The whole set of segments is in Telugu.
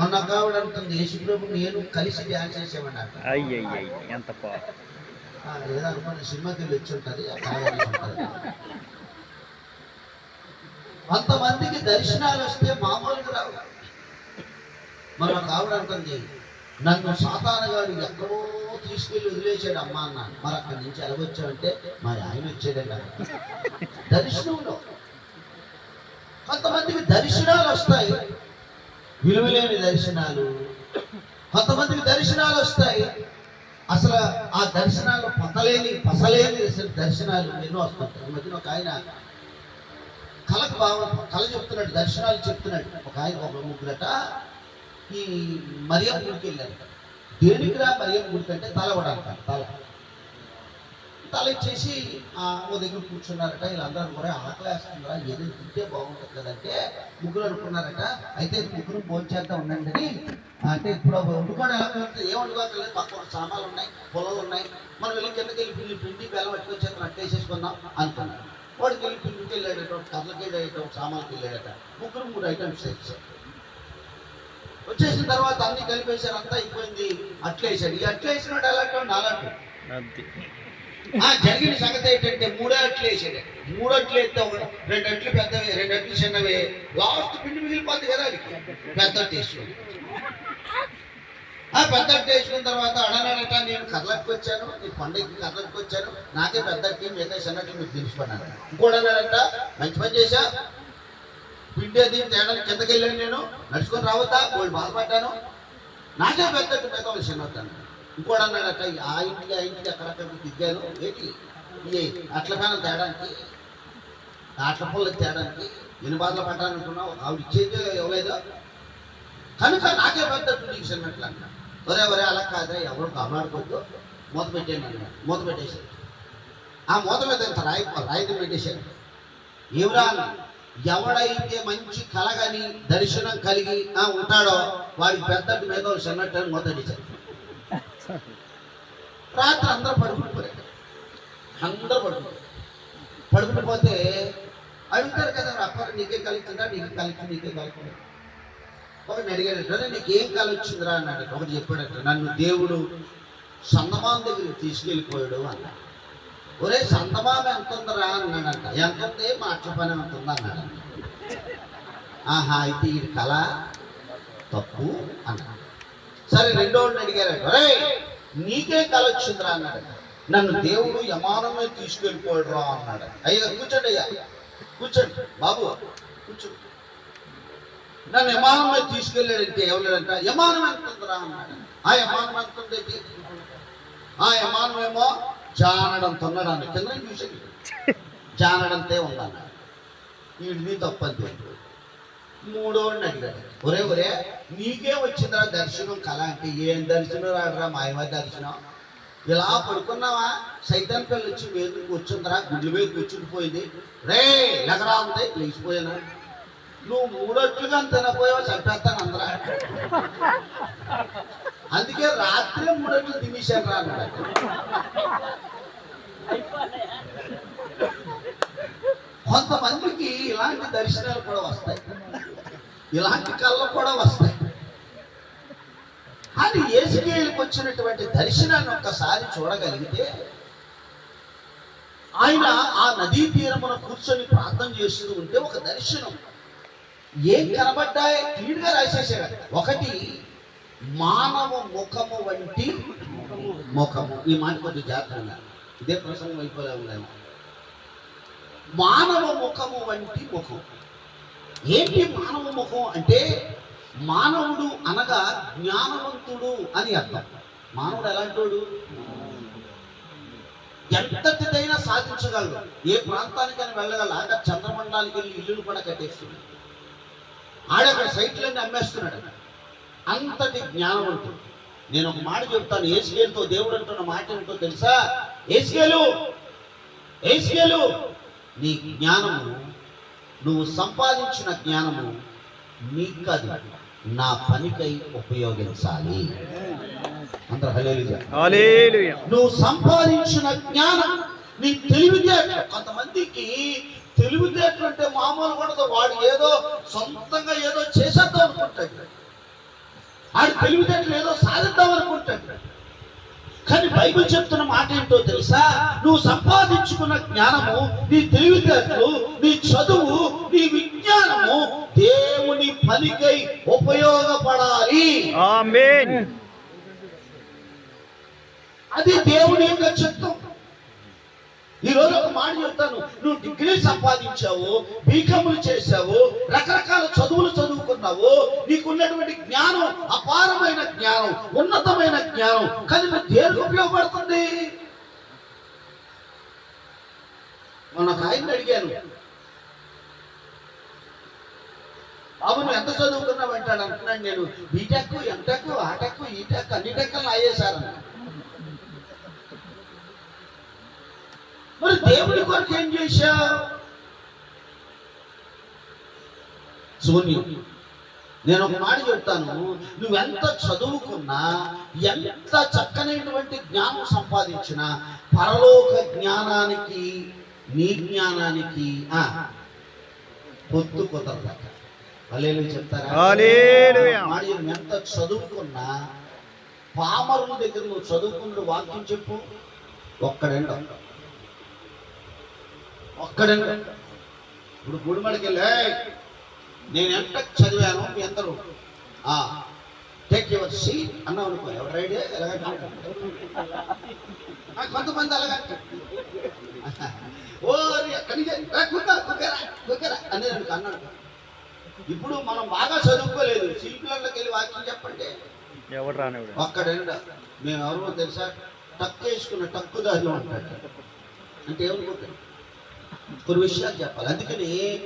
మొన్న కావడం అంటుంది యేసుప్రభు నేను కలిసి డ్యాన్స్ చేసామన్నారు అయ్యయ్య ఎంత ఏదో అనుకున్న సినిమాకి వెళ్ళి వచ్చి ఉంటుంది ఆ కొంతమందికి దర్శనాలు వస్తే మామూలుగా రావు మనం కావడ నన్ను సాతాన గారు ఎక్కడో తీసుకెళ్ళి వదిలేశాడు అమ్మ అన్న మరి అక్కడి నుంచి ఎలాగొచ్చావంటే మరి ఆయన వచ్చాడండి దర్శనంలో కొంతమందికి దర్శనాలు వస్తాయి విలువలేని దర్శనాలు. కొంతమందికి దర్శనాలు వస్తాయి. అసలు ఆ దర్శనాలు పొందలేని పసలేని దర్శనాలు ఎన్నో వస్తుంటాయి ఈ మధ్యన ఒక ఆయన కళకు బాగా కళ చెప్తున్నాడు దర్శనాలు చెప్తున్నాడు. ఒక ఆయన ఒక ముగ్గురట ఈ మరియం గుడికి వెళ్ళారు దేనికి రా మరియం గుడికి అంటే తల పడాలి తల. తలెచ్చేసి ఆ ఓ దగ్గర కూర్చున్నారట. వీళ్ళందరూ కూడా ఆకలేస్తుందిరా ఏదో తింటే బాగుంటుంది కదంటే ముగ్గురు అనుకున్నారట. అయితే ముగ్గురు భోంచేద్దాం ఉండండి అని. అంటే ఇప్పుడు వండుకోవడం ఎలా ఉంటుంది ఏ వండుకోవాలి? పక్కన సామాన్లు ఉన్నాయి పొలాలు ఉన్నాయి. మనం వెళ్ళి కిందకి వెళ్ళి పిండి పిండి బెల్లం పట్టుకొచ్చేది అట్టేసేసుకుందాం అనుకున్నాను వాడికి వెళ్ళి పిండికి వెళ్ళాడట కర్రకి వెళ్ళాడట సామాన్కి వెళ్ళాడట ముగ్గురు మూడు ఐటమ్స్ తెచ్చారు వచ్చేసిన తర్వాత అన్ని కలిపేశారు అంతా అయిపోయింది. అట్లేసాడు. ఈ అట్లేసినాడు అలాంటి నాలంటూ ఆ జరిగిన సంగతి ఏంటంటే మూడో అట్లు వేసాడు మూడో అట్లు వేస్తే రెండు అట్లు పెద్దవి రెండు అట్లు చిన్నవి. లాస్ట్ పిండి మిగిలిపోద్ది కదా అది. పెద్ద అట్టు ఆ పెద్ద వేసుకున్న తర్వాత అడనడట నేను కర్లకు వచ్చాను నీ పండుగకి కర్లకు వచ్చాను. నాకే పెద్ద మిగతా చిన్నట్లు మీకు తెలుసుకున్నాను ఇంకోటి మంచి పని చేశా. పిండి అది తేడా కిందకి వెళ్ళాను నేను. నడుచుకొని రావద్దా? వాళ్ళు బాధపడ్డాను. నాకే పెద్ద పెద్ద మిగతా వాళ్ళు చిన్నవుతాను ఇంకోటి అన్నాడట ఆ ఇంటికి ఆ ఇంటికి అక్కడక్కడ దిగ్గాను ఏంటి? ఇది అట్ల పైన తేడానికి అట్ల పుల్ల తేడానికి ఎన్ని బాధలు పడ్డానుకున్నావు ఆవిడ ఇచ్చేది ఇవ్వలేదు? కనుక నాకే పెద్ద నీకు అన్నట్లు అన్నా ఒరే ఒరే అలా కాదా ఎవరు కాపాడుకోవద్దు మూత పెట్టాను అన్నాడు. మూత పెట్టేశాడు. ఆ మూత మీద ఇంత రాయి రాయితీ పెట్టేశాడు. ఏమిరా ఎవడైతే మంచి కలగని దర్శనం కలిగి ఆ, ఉంటాడో వాడికి పెద్దటి మీద చిన్నట్టు అని మూత రాత్రి అందరూ పడుకుంటుపోయారు అందరూ పడుకుంటారు పడుకుండిపోతే అడుగుతారు కదా అప్పర్ నీకే కలిగిందా నీకు కలిగి నీకే కలిగి ఒకటి అడిగాడు "అరే, నీకేం కళ అన్నాడు ఒకటి చెప్పాడట నన్ను దేవుడు సందమాం దగ్గరికి తీసుకెళ్ళిపోయాడు అన్నాడు. ఒరే సందమామ ఎంత ఉందిరా అన్నాడంట. ఎంత ఉంది మా అట్ల పని ఎంత ఉంది అన్నాడు ఆహా అయితే ఈ కళ తప్పు అన్నాడు. సరే రెండో అడిగారు నీకే కళ వచ్చిందిరా అన్నాడు నన్ను దేవుడు యమానమే తీసుకెళ్ళిపోయాడు రా అన్నాడు అయ్యా కూర్చోండి అయ్యా కూర్చోండి బాబు కూర్చోండి నన్ను యమానమే తీసుకెళ్ళాడంటే ఎవరంట యమానం ఎంత ఉందిరా అన్నాడు ఆ యమానం ఎంత ఉంది యమానం ఆ యమానమేమో జానడం తొన్నడాన్ని కింద చూసి జానడంతే ఉందన్నాడు. వీడిది తప్పని మూడో అడిగాడు ఒరే ఒరే నీకే వచ్చిందా దర్శనం కళ అంటే ఏం దర్శనం రాడరా మాయమ దర్శనం. ఇలా పడుకున్నావా? సైతాన్ పిల్లలు వచ్చి మీద కూర్చుందిరా గుడ్లు మీద కూర్చుండిపోయింది రే ఎగరా ఉంది లేచిపోయాను? నువ్వు మూడొట్లుగా తినపోయావా చంపేస్తాను అందరా. అందుకే రాత్రి మూడొట్లు తినేశాను రా అన్నాడు. కొంతమందికి ఇలాంటి దర్శనాలు కూడా వస్తాయి. ఇలాంటి కళ్ళు కూడా వస్తాయి. కానీ ఏసుకేయులకు వచ్చినటువంటి దర్శనాన్ని ఒక్కసారి చూడగలిగితే ఆయన ఆ నదీ తీరమున కూర్చొని ప్రార్థన చేస్తూ ఉంటే ఒక దర్శనం. ఏం కనబడ్డాయి క్లీన్గా రాసేసాడు ఒకటి మానవ ముఖము వంటి ముఖము. ఈ మాట కొద్దిగా జాగ్రత్తగా ఇదే ప్రసంగం అయిపోలే ఉండాలి. మానవ ముఖము వంటి ముఖం. ఏంటి మానవ ముఖం అంటే మానవుడు అనగా జ్ఞానవంతుడు అని అర్థం. మానవుడు ఎలాంటోడు? ఎంతటిదైనా సాధించగలడు. ఏ ప్రాంతానికైనా వెళ్ళగలడు. ఆగా చంద్రమండలానికి వెళ్ళి ఇల్లులు కూడా కట్టేస్తున్నాడు. ఆడక్కడ సైట్లన్నీ అమ్మేస్తున్నాడు. అంతటి జ్ఞానవంతుడు. నేను ఒక మాట చెప్తాను. ఏసుకేలుతో దేవుడు అంటున్న మాట ఏంటో తెలుసా? ఏసుకేలు! ఏసుకేలు! నీ జ్ఞానము నువ్వు సంపాదించిన జ్ఞానము నీకు కాదు నా పనికై ఉపయోగించాలి. నువ్వు సంపాదించిన జ్ఞానం నీ తెలివితేటలు కొంతమందికి తెలివితేటలు అంటే మామూలు కూడా వాడు ఏదో సొంతంగా ఏదో చేసేద్దాం అనుకుంటాడు. తెలివితేటలు ఏదో సాధిద్దాం అనుకుంటాడు. కానీ బైబిల్ చెప్తున్న మాట ఏంటో తెలుసా? నువ్వు సంపాదించుకున్న జ్ఞానము నీ తెలివితేటలు నీ చదువు నీ విజ్ఞానము దేవుని పనికై ఉపయోగపడాలి. ఆమేన్. అది దేవుని యొక్క చిత్తం. ఈ రోజు ఒక మాట చెప్తాను. నువ్వు డిగ్రీ సంపాదించావు బీకములు చేశావు రకరకాల చదువులు చదువుకున్నావు నీకున్నటువంటి జ్ఞానం అపారమైన జ్ఞానం ఉన్నతమైన జ్ఞానం కానీ నువ్వు దేనికి ఉపయోగపడుతుంది? మొన్న ఒక ఆయన్ని అడిగాను. బాబు నువ్వు ఎంత చదువుకున్నావు? అంటాడు. అంటున్నాను నేను బీటెక్ ఎంటెక్ ఆటెక్ ఈటెక్ అన్ని టెక్కలు అయ్యేసారు మరి దేవుడి కొరకు ఏం చేశావు? శూన్యం నేను ఒక మాట చెప్తాను. నువ్వెంత చదువుకున్నా ఎంత చక్కనైనటువంటి జ్ఞానం సంపాదించినా పరలోక జ్ఞానానికి నీ జ్ఞానానికి పొత్తు కుదరదట హల్లెలూయా చెప్తారా? ఎంత చదువుకున్నా పామరుల దగ్గర నువ్వు చదువుకున్న వాక్యం చెప్పు. ఒక్కడండ. ఒక్కడండ ఇప్పుడు గుడిమడికి వెళ్ళి "ఏయ్, నేను ఎంత చదివాను? మీ అందరూ. టేక్ యువర్ సీట్ అన్నావు అనుకో ఎవరు రైడే కొంతమంది అలాగంటే ఓ అనుకో అన్నాడు ఇప్పుడు మనం బాగా చదువుకోలేదు. శిల్పులకి వెళ్ళి వాక్యం చెప్పండి. ఎవరు రానివాడు ఒక్కడండ మేము ఎవరో తెలుసా? టక్కు వేసుకున్న టక్కు దారిలో ఉంటాడు. అంటే ఏమనుకుంటాడు? కొన్ని విషయాలు చెప్పాలి. అందుకని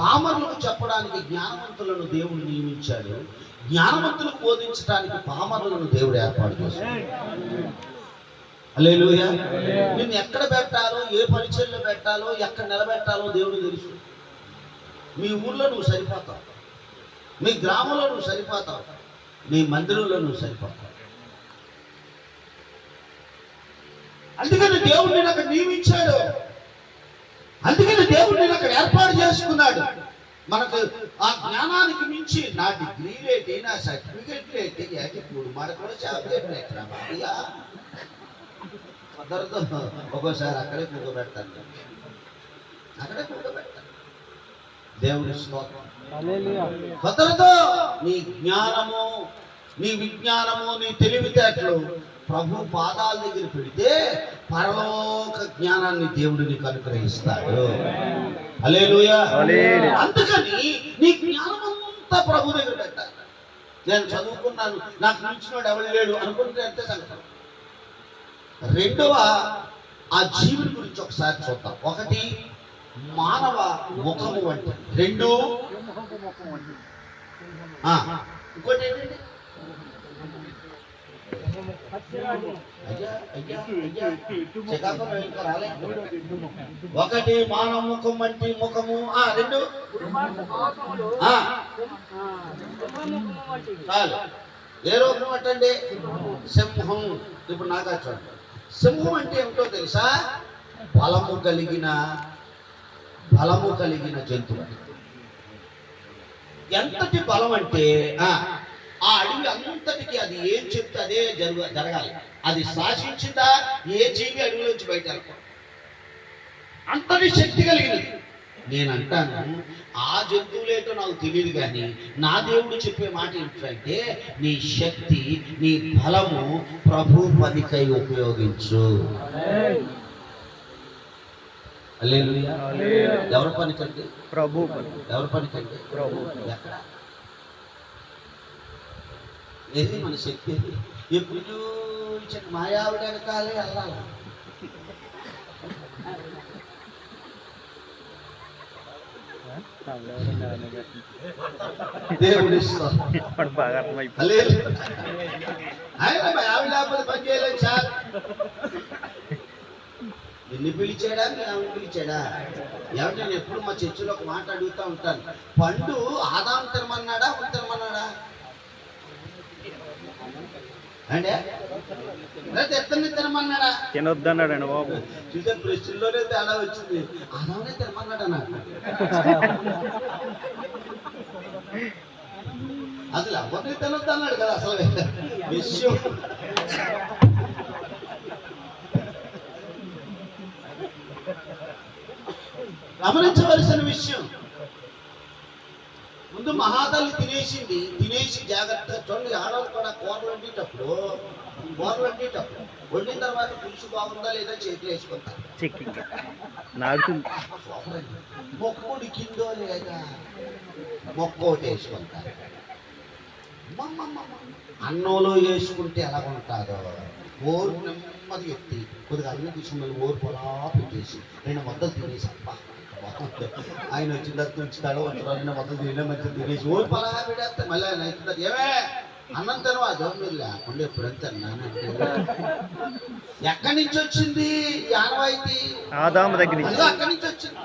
పామరులకు చెప్పడానికి జ్ఞానవంతులను దేవుడు నియమించాడు. జ్ఞానవంతులకు బోధించడానికి పామరులను దేవుడు ఏర్పాటు చేశాడు. హల్లెలూయా. నిన్ను ఎక్కడ పెట్టాలో ఏ పరిచయంలో పెట్టాలో ఎక్కడ నిలబెట్టాలో దేవుడు తెలుసు. మీ ఊర్లో నువ్వు సరిపోతావు. మీ గ్రామంలో నువ్వు సరిపోతావు. నీ మందిరంలో నువ్వు సరిపోతావు. అందుకని దేవుడు నేను అక్కడ నియమించాడు. అందుకని దేవుడు నేను అక్కడ ఏర్పాటు చేసుకున్నాడు. మనకు ఆ జ్ఞానానికి మించి నా డిగ్రీ రేటి నా సర్టిఫికెట్ రేటి ఏటి మూడు మాట కూడా చాక్లెట్ ఎక్కడ బాగా కుదరదు. ఒక్కోసారి అక్కడే కూర్చోబెడతాను. అక్కడే కూర్చోబెడతాను. దేవుని స్తోత్రం. నీ జ్ఞానము నీ విజ్ఞానము నీ తెలివితేటలు ప్రభు పాదాల దగ్గర పెడితే పరలోక జ్ఞానాన్ని దేవుడు నీకు అనుగ్రహిస్తాడు. హల్లెలూయా. హల్లెలూయా. అందుకని నీ జ్ఞానం అంతా ప్రభు దగ్గర పెట్టాలి. నేను చదువుకున్నాను నాకు మించినోడు ఎవరు లేడు అనుకుంటే అంతే సంగతి. రెండవ ఆ జీవుని గురించి ఒకసారి చూద్దాం. ఒకటి మానవ ముఖము వంటి రెండు ఆ, ఇంకోటి ఏంటండి? ఒకటి మానవ ముఖం వంటి ముఖము. ఆ రెండు? చాలు. ఏ రూపం సింహం. ఇప్పుడు నాగా చూడండి. సింహం అంటే ఏమిటో తెలుసా? బలము కలిగిన బలము కలిగిన జంతువు ఎంతటి బలం అంటే ఆ అడవి అంతటికి అది ఏం చెప్తే అదే జరుగు జరగాలి. అది శాసించిందా? ఏ జీవి అడవిలోంచి బయట. అంతటి శక్తి కలిగినది. నేను అంటాను ఆ జంతువులేటో నాకు తెలియదు కానీ నా దేవుడు చెప్పే మాట ఏంటంటే నీ శక్తి నీ బలము ప్రభు పనికై ఉపయోగించు. ఎవరి పనికండి? ప్రభు. ఎవరి పనికండి? ప్రభు ఎక్కడ? ఏది మన శక్తి? ఎప్పుడు మాయావిడ వెనకాలే వెళ్ళాలి. దేవుడి ఇష్టం ఇప్పుడు బాగా అర్థమైపోయింది. హల్లెలూయా. ఆయన మాయావిడ లేకపోతే పని చేయలేదు సార్. నిన్ను పిలిచాడా ఆమెను పిలిచాడా? ఏమంటే నేను ఎప్పుడు మా చర్చిలో ఒక మాట అడుగుతూ ఉంటాను. పండు ఆదాం తినమన్నాడా ఉప్పు తినమన్నాడా అంటే? ఎత్తని తినమన్నాడా? తినొద్దన్నాడండి బాబు. చూసే ప్రశ్నలోనే తేడా వచ్చింది. ఆదామనే తినమన్నాడా నాకు అసలు ఎవరిని తినొద్దు అన్నాడు కదా అసలు? విషయం. గమనించవలసిన విషయం ముందు మహాతల్లి తినేసింది తినేసి జాగ్రత్తగా చూడండి ఆడవాళ్ళు కూడా కూరలు వండేటప్పుడు కూరలు వండేటప్పుడు వండిన తర్వాత పులుసు బాగుందా లేదా చేతులు వేసుకుంటారు. మొక్క ఉడికిందో లేదా? మొక్క ఒకటి వేసుకుంటారు. అన్నంలో వేసుకుంటే ఎలా ఉంటారో? ఓరు నెమ్మది ఎత్తి కొద్దిగా అన్నం తీసుకుని ఓరు పొలా పెట్టేసి రెండు మొద్దలు తినేసి అబ్బా. ఆయన వచ్చిన తర్వాత ఉంచుతాడో రెండు మొద్దలు తినే మధ్య తినేసి ఓరు పొలా పెడేస్తే మళ్ళీ ఆయన అవుతుంది ఏమే అన్నం జోన్ మీరు లేకుండా ఎప్పుడంతా ఎక్కడి నుంచి వచ్చింది ఆనవాయితీ? ఆదాము దగ్గర నుంచి. అక్కడి నుంచి వచ్చింది.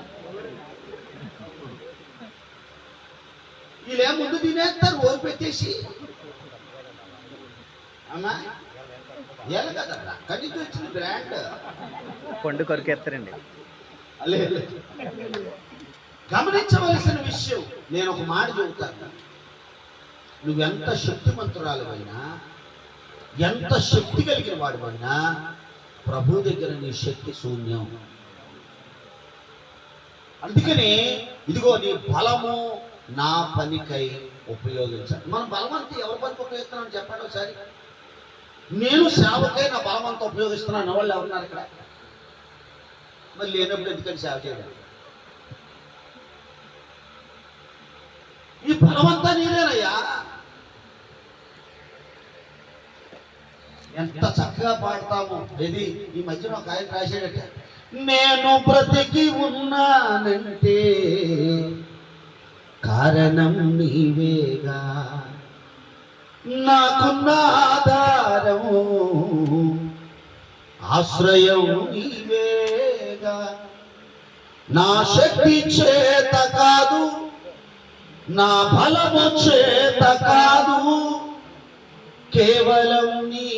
వీళ్ళే ముందు తినేస్తారు? ఓరు పెట్టేసి. అమ్మా ఏళ్ళు కదా అక్కడి నుంచి వచ్చింది బ్రాండ్. పండు కొరికేస్తారండి. లేదు గమనించవలసిన విషయం నేను ఒక మాట చెబుతాను. నువ్వెంత శక్తిమంతురాలువైనా ఎంత శక్తి కలిగిన వాడివైనా ప్రభు దగ్గర నీ శక్తి శూన్యం. అందుకని ఇదిగో నీ బలము నా పనికై ఉపయోగించాలి. మన బలం అంతా ఎవరి పనికి ఉపయోగిస్తున్నాను చెప్పండి ఒకసారి. నేను సేవకై నా బలం అంతా ఉపయోగిస్తున్నాను వాళ్ళు ఎవరున్నారు ఇక్కడ? మరి లేనప్పుడు ఎందుకని సేవ చేయడం ఈ బలమంతా నీదేనయ్యా. ఎంత చక్కగా పాడతాము ఇది ఈ మధ్యన ఒక ఆయన రాశాడట నేను బ్రతికి ఉన్నానంటే కారణం నీవేగా. నాకున్న ఆధారము ఆశ్రయం నీవే. నా శక్తి చేత కాదు నా బలము చేత కాదు. కేవలం నీ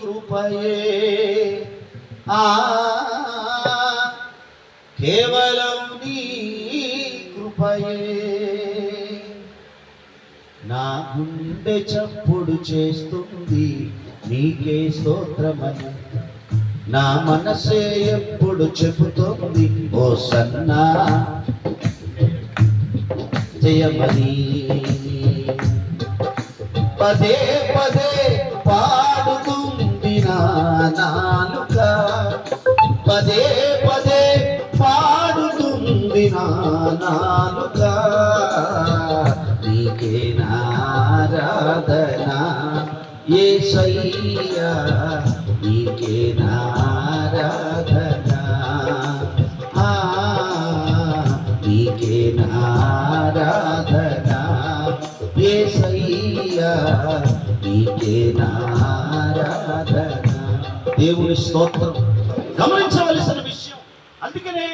కృపయే. ఆ కేవలం నీ కృపయే. నా గుండె చప్పుడు చేస్తుంది నీకే స్తోత్రమని. నా మనసే ఎప్పుడు చెబుతోంది ఓ సన్నా. జయమని పదే పదే పాడుతుంది నా నాలుక. పదే పదే పాడుతుంది నా నాలుక. నీకే నారాధన ఏ సయ్యా దేవుని స్తోత్రం. గమనించవలసిన విషయం అందుకనే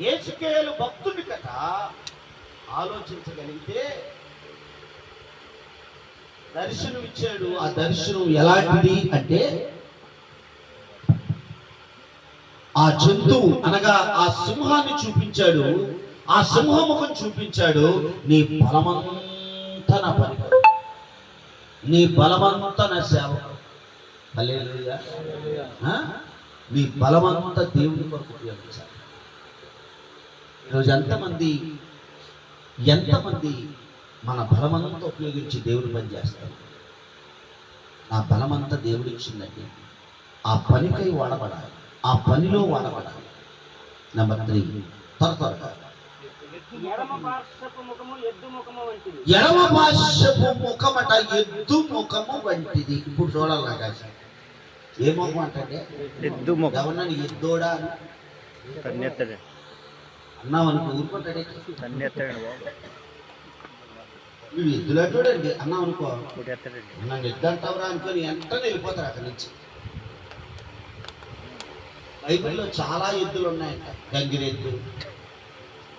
ఏసుకేలు భక్తుడి కథ ఆలోచించగలిగితే దర్శనం ఇచ్చాడు. ఆ దర్శనం ఎలాంటిది అంటే ఆ జంతువు అనగా ఆ సింహాన్ని చూపించాడు. ఆ సింహముఖం చూపించాడు. నీ బలమంతా నా పని నీ బలమంతా నా సేవ. నీ బలమంతా దేవుని కొరకు ఉపయోగించాలి. ఈరోజు ఎంతమంది ఎంతమంది మన బలమంతా ఉపయోగించి దేవుని పని చేస్తారు? నా బలమంతా దేవుడు ఇచ్చిందండి ఆ పనికై వాడబడాలి. ఆ పనిలో వాడబడాలి. Number three. త్వర త్వరగా. ఎడమ పార్శ్వపు ముఖము ఎద్దు ముఖము వంటిది. ఎడమ ముఖమట ఎద్దు ముఖము వంటిది. ఇప్పుడు చూడాలి ఆకాశం. ఏ ముఖం అంటే ఎద్దు ముఖం. ఎవరన్నా? ఎద్దోడా? తన్నెత్తాడు అన్నావు అనుకో ఊరుకుంటాడే. తన్నెత్తాడు బాబు. వీడు ఎద్దులా చూడండి? అన్నావు అనుకో. నన్ను ఎద్దంటావురా అనుకొని వెంటనే వెళ్ళిపోతారు అక్కడి నుంచి. బైబిల్లో చాలా ఎద్దులు ఉన్నాయంట. గంగిరెద్దు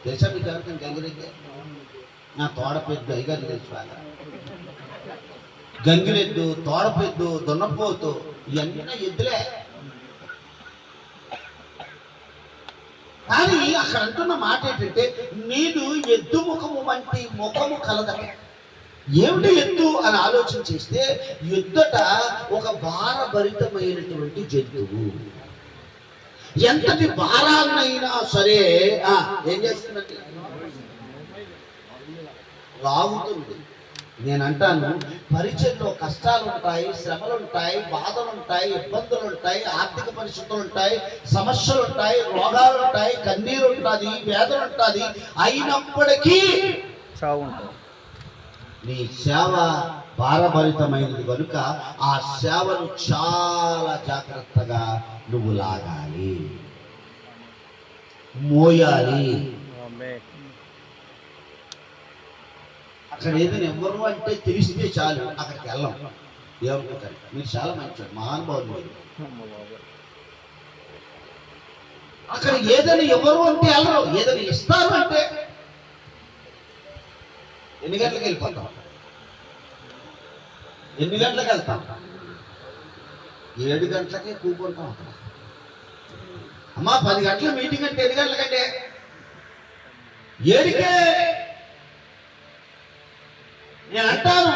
తెలుసా మీకు ఎవరికైనా నా తోడపెద్దు అయ్యగారు తెలుసు బాగా. గంగిరెద్దు తోడపెద్దు దున్నపోతు ఇవన్నీ ఎద్దులే. కానీ అక్కడ అంటున్న మాట ఏంటంటే నేను ఎద్దు ముఖము వంటి ముఖము కలదట. ఏమిటి ఎద్దు అని ఆలోచన చేస్తే ఎద్దుట ఒక భారభరితమైనటువంటి జంతువు. ఎంతటి భారాన్నైనా సరే ఏం చేస్తుందండి? లాగుతుంది నేను అంటాను పరిచయంలో కష్టాలు ఉంటాయి శ్రమలు ఉంటాయి బాధలు ఉంటాయి ఇబ్బందులు ఉంటాయి ఆర్థిక పరిస్థితులు ఉంటాయి సమస్యలు ఉంటాయి రోగాలు ఉంటాయి కన్నీరు ఉంటుంది వేదన ఉంటుంది అయినప్పటికీ చావు ఉంటుంది నీ సేవ భారభరితమైనది కనుక ఆ సేవను చాలా జాగ్రత్తగా నువ్వు లాగాలి. మోయాలి. అక్కడ ఏదైనా ఎవరు అంటే తెలిస్తే చాలు అక్కడికి వెళ్ళాం. ఏమనుకుంటారు మీరు చాలా మంచివాడు మహానుభావులు అక్కడ ఏదైనా ఎవరు అంటే వెళ్ళరు ఏదైనా ఇస్తారు అంటే ఎన్ని గంటలకు వెళ్ళిపోతాం? ఎన్ని గంటలకు వెళ్తాం. ఏడు గంటలకే కూకుంటాం అక్కడ అమ్మా పది గంటల మీటింగ్ అంటే ఎన్ని గంటలకంటే ఏడికే. నేను అంటాను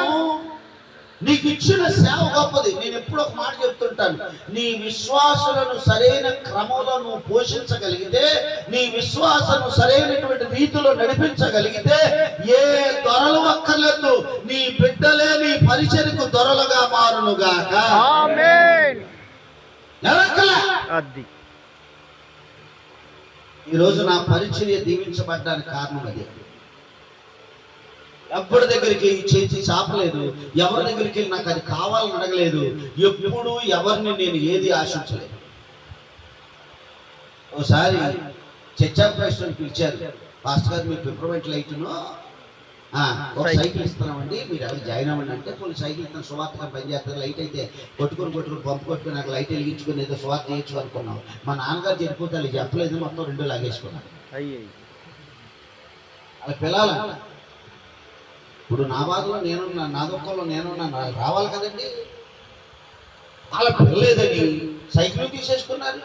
నీకు ఇచ్చిన సేవ గొప్పది. నేను ఎప్పుడు ఒక మాట చెప్తుంటాను. నీ విశ్వాసులను సరైన క్రమంలో నువ్వు పోషించగలిగితే నీ విశ్వాసను సరైనటువంటి రీతిలో నడిపించగలిగితే ఏ దొరలు అక్కర్లేదు నీ బిడ్డలే నీ పరిచయకు దొరలుగా మారునుగాక. అది. ఈరోజు నా పరిచర్య దీవించబడ్డానికి కారణం అదే. ఎవరి దగ్గరికి చేసి చాపలేదు ఎవరి దగ్గరికి వెళ్ళి నాకు అది కావాలని అడగలేదు ఎప్పుడు ఎవరిని నేను ఏది ఆశించలేదు. ఒకసారి చర్చా ప్రెసిడెంట్ పిలిచారు. పాస్టర్ గారు మీ పిప్రమెంట్ లైట్ను ఒక సైకిల్. ఇస్తున్నామండి మీరు అవి జాయిన్ అవ్వండి అంటే కొన్ని సైకిల్ ఇస్తాను సువార్తగా పనిచేస్తారు లైట్ అయితే కొట్టుకొని కొట్టుకొని పంపు కొట్టుకొని నాకు లైట్ వెలిగించుకొని ఏదో సువార్త చేయొచ్చు అనుకున్నాం. మా నాన్నగారు చనిపోతే చెప్పలేదు మొత్తం రెండు లాగేసుకున్నాను అలా పిల్లలంట ఇప్పుడు నా బాధలో నేనున్నా నా దుఃఖంలో నేనున్నా నాకు రావాలి కదండి. వాళ్ళ పిల్లలేదని సైకిల్ తీసేసుకున్నారు.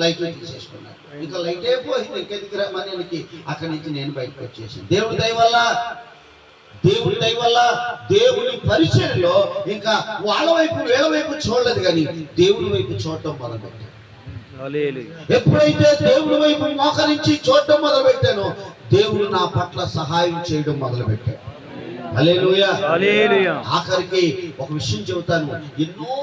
లైట్ తీసేసుకున్నారు. ఇంకా లైటే పోయింది ఇంకెందుకు రమ్మని అక్కడి నుంచి నేను బయటకు వచ్చేసాను. దేవుడి దయ వల్ల దేవుడి దయ వల్ల దేవుని పరిచయంలో ఇంకా వాళ్ళ వైపు వీళ్ళ వైపు చూడలేదు కానీ దేవుడి వైపు చూడటం మొదలుపెట్టాను. ఎప్పుడైతే దేవుడి వైపు మోకరించి చూడటం మొదలు పెట్టానో దేవుడు నా పట్ల సహాయం చేయడం మొదలు పెట్టాడు హల్లెలూయా హల్లెలూయా ఆఖరికి ఒక విషయం చెబుతాను. ఎన్నో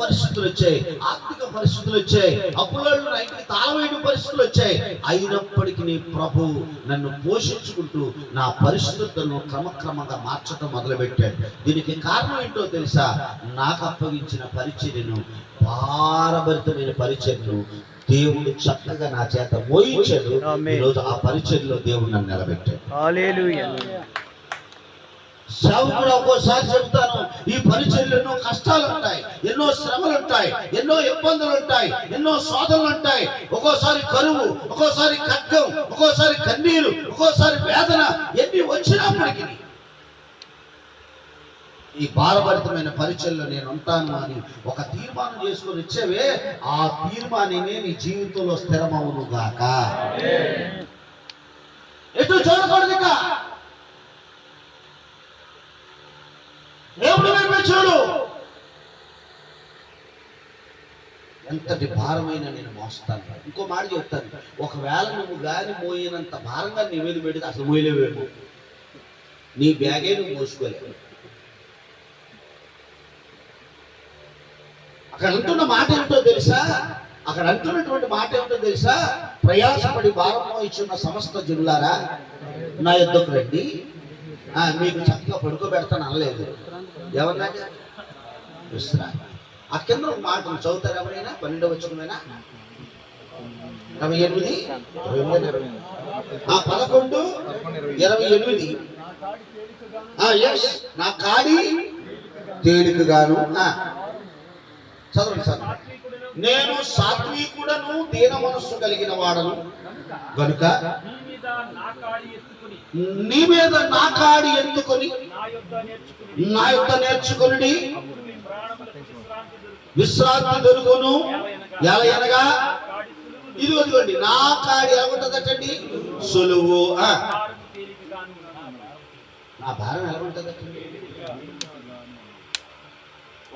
పరిస్థితులు వచ్చాయి. ఆర్థిక పరిస్థితులు వచ్చాయి. అప్పులలో ఇంటికి తాళమైన పరిస్థితులు వచ్చాయి. అయినప్పటికీ నీ ప్రభు నన్ను పోషించుకుంటూ నా పరిస్థితులను క్రమక్రమంగా మార్చడం మొదలుపెట్టాడు. దీనికి కారణం ఏంటో తెలుసా? నాకు అప్పగించిన పరిచర్యను భారభరితమైన పరిచర్యను దేవుడు చక్కగా నా చేత మోయించాడు. ఈరోజు ఆ పరిచర్యలో దేవుడు నన్ను నిలబెట్టాడు. సేవకుడు ఒక్కోసారి చెబుతాను ఈ పరిచర్లు ఎన్నో కష్టాలు ఉంటాయి ఎన్నో శ్రమలు ఉంటాయి ఎన్నో ఇబ్బందులు ఉంటాయి ఎన్నో శోధనలు ఉంటాయి ఒక్కోసారి కరువు ఒక్కోసారి ఖడ్గం ఒక్కోసారి కన్నీరు ఒక్కోసారి వేదన ఎన్ని వచ్చినప్పటికీ ఈ భారభరితమైన పరిచయలో నేను ఉంటాను అని ఒక తీర్మానం చేసుకొని ఇచ్చేవే ఆ తీర్మానమే నీ జీవితంలో స్థిరమవును గాక. ఎటు చూడకూడదు ఇక దేవుడు వైపు ఎంతటి భారమైన నేను మోస్తాను ఇంకో మాట చెప్తాను. ఒకవేళ నువ్వు గాలి మోయినంత భారంగా నీ మీద పెడితే అసలు మోయలేవేమో. నీ బ్యాగే నువ్వు మోసుకోలేవు. అక్కడ అంటున్న మాట ఏమిటో తెలుసా? అక్కడ అంటున్నటువంటి మాట ఏమిటో తెలుసా? ప్రయాసపడి భారం ఇచ్చిన సమస్త జనులారా నా యుద్ధకు రండి. ఆ, మీకు చక్కగా పడుకోబెడతాను అనలేదు. ఎవరన్నా విశ్రాంతి ఆ కింద ఒక మాట చదువుతారు ఎవరైనా? పన్నెండవ వచ్చినమైనా ఇరవై ఎనిమిది? ఆ పదకొండు? ఇరవై ఎనిమిది. ఎస్ నా కాడి తేలికగాను. చదవండి సార్ నేను సాత్వికుడను దీన మనస్సు కలిగిన వాడను. కనుక నీ మీద నా కాడి ఎత్తుకుని నీ నా నా నా యొక్క నేర్చుకుని విశ్రాంతి దొరుకును. ఎలా సులువు ఇది వదిగోండి నా కాడి ఎలా ఉంటుందటండి? సులువు. ఆ. భారం. ఎలా ఉంటుంది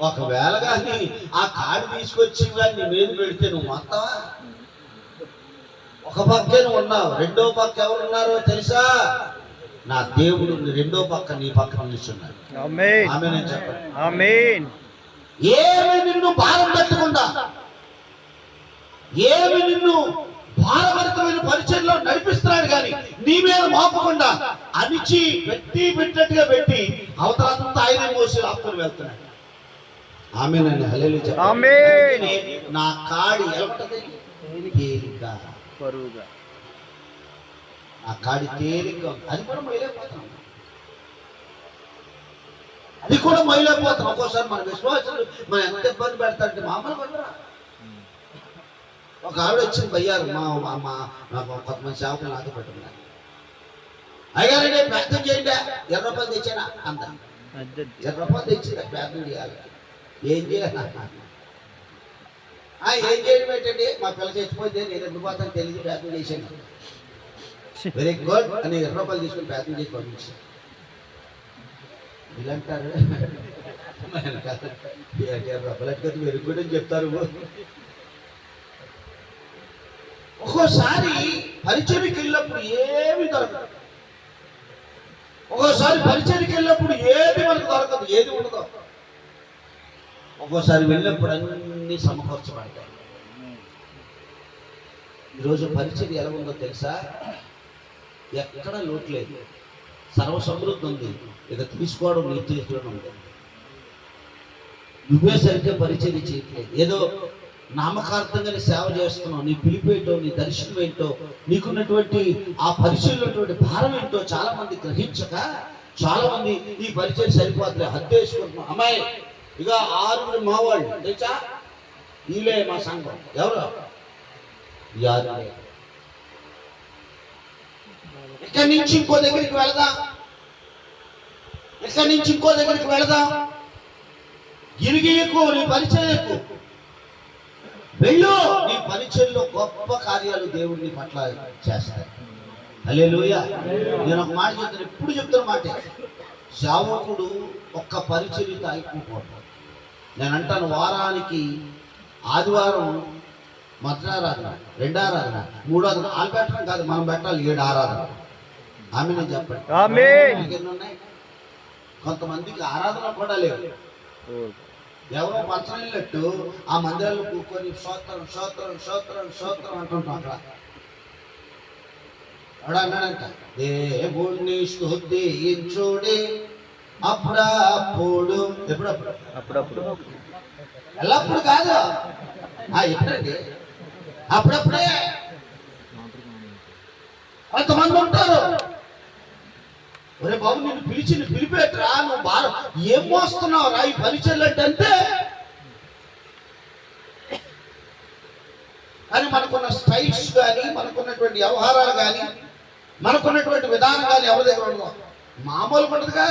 ఒకవేళ కానీ ఆ కాడు తీసుకొచ్చి కానీ నీ మీద పెడితే నువ్వు మొత్తవా ఒక పక్కే నువ్వు ఉన్నావు రెండో పక్క ఎవరు ఉన్నారో తెలుసా? నా దేవుడు రెండో పక్క నీ పక్కన నిల్చున్నాడు. ఆమె నేను ఏమి నిన్ను భారం పెట్టకుండా ఏమి నిన్ను భారభరితమైన పరిచయంలో నడిపిస్తున్నాడు కానీ నీ మీద మోపకుండా అణిచి పెట్టి పెట్టినట్టుగా పెట్టి అవతలంతా ఆయనే మోసి ఆపుకొని వెళ్తున్నాడు. ఆమె నన్ను హలేలు. నా కాడి తేలిక బరువుగా నా కాడి తేలిక. అది కూడా మొయలేకపోతున్నాం అది కూడా మొయలేకపోతున్నాం ఒక్కోసారి మన విశ్వాసాలు మనం ఎంత ఇబ్బంది పెడతారంటే మామూలు పడరా ఒక ఆవిడ వచ్చింది బయ్యారు మా మా మా కొంతమంది సేవకులు నాతో పెట్టుకున్నారు. అయ్యారండి ప్రార్థన చేయండి. ఇరవై రూపాయలు తెచ్చానా? అంత ఇరవై రూపాయలు తెచ్చి ప్రార్థన చేయాలి. ఏం చేయాలి? ఏం చేయడం ఏంటండి మా పిల్ల చచ్చిపోతే నేను ఎందుకు పోతాను తెలియదు ప్రార్థన చేశాను. వెరీ గుడ్ అని ఇరవై రూపాయలు తీసుకుని ప్రార్థన చేసి పంపించాను వీళ్ళంటారు. "మన కాదు, ఏంటి ఇరవై రూపాయలు వెరీ గుడ్ అని చెప్తారు. ఒక్కోసారి పరిచయకి వెళ్ళినప్పుడు ఏమి దొరకదు. ఒక్కోసారి పరిచయకి వెళ్ళినప్పుడు ఏది మనకు దొరకదు ఏది ఉండదు. ఒక్కోసారి వెళ్ళినప్పుడు అన్ని సమకూర్చబడతాయి. ఈరోజు పరిచయం ఎలా ఉందో తెలుసా? ఎక్కడ లోటు లేదు. సర్వ సమృద్ధి ఉంది. ఇక తీసుకోవడం నీ చేతిలో ఉంది. నువ్వే సరిగ్గా పరిచయం చేయట్లేదు. ఏదో నామకార్థంగానే సేవ చేస్తున్నావు. నీ పిలిపేటో నీ దర్శనం ఏంటో నీకున్నటువంటి ఆ పరిచయంలోటువంటి భారం ఏంటో చాలా మంది గ్రహించక చాలా మంది ఈ పరిచయం సరిపోతులే హద్దు వేసుకుంటున్నావు. అమ్మాయి ఇక ఆరుగురు మా వాళ్ళు తెలుసా? వీళ్ళే మా సంఘం. ఎవరు? ఈ ఆరుగురే. ఇక్కడి నుంచి ఇంకో దగ్గరికి వెళదాం? ఇక్కడి నుంచి ఇంకో దగ్గరికి వెళదాం? గిరిగి ఎక్కువ నీ పరిచయం ఎక్కువ వెళ్ళు నీ పరిచయంలో గొప్ప కార్యాలు దేవుడిని పట్ల చేస్తాయి. హల్లెలూయ. నేను ఒక మాట చెప్తాను ఎప్పుడు చెప్తున్న మాట. శావకుడు ఒక్క పరిచర్యతో అయిపోకూడదు. నేను అంటాను వారానికి ఆదివారం మధ్యారాధన రెండారాధన మూడారాధన. వాళ్ళు పెట్టడం కాదు మనం పెట్టాలి ఏడు ఆరాధన ఆమె నేను చెప్పండి ఉన్నాయి? కొంతమందికి ఆరాధన కూడా లేవు. ఎవరో పంచనట్టు ఆ మందిరాల్లో కూర్చొని స్తోత్రం స్తోత్రం స్తోత్రం స్తోత్రం అంటుంటాం అక్కడ. అన్నాడంట దేవుణ్ణి స్తుతించుడే అప్పుడప్పుడు. ఎప్పుడప్పుడు? అప్పుడప్పుడు. ఎల్లప్పుడు కాదు. ఆ ఎప్పుడండి? అప్పుడప్పుడే. కొంతమంది ఉంటారు. ఒరే బాబు నిన్ను పిలిచి నువ్వు పిలిపేట్రా నువ్వు బాగా ఏం మోస్తున్నావు రా ఈ అంతే కానీ మనకున్న స్టైల్స్ కానీ మనకున్నటువంటి వ్యవహారాలు కానీ మనకున్నటువంటి విధానం కానీ ఎవరి దగ్గర ఉండదు మామూలుగా ఉండదుగా.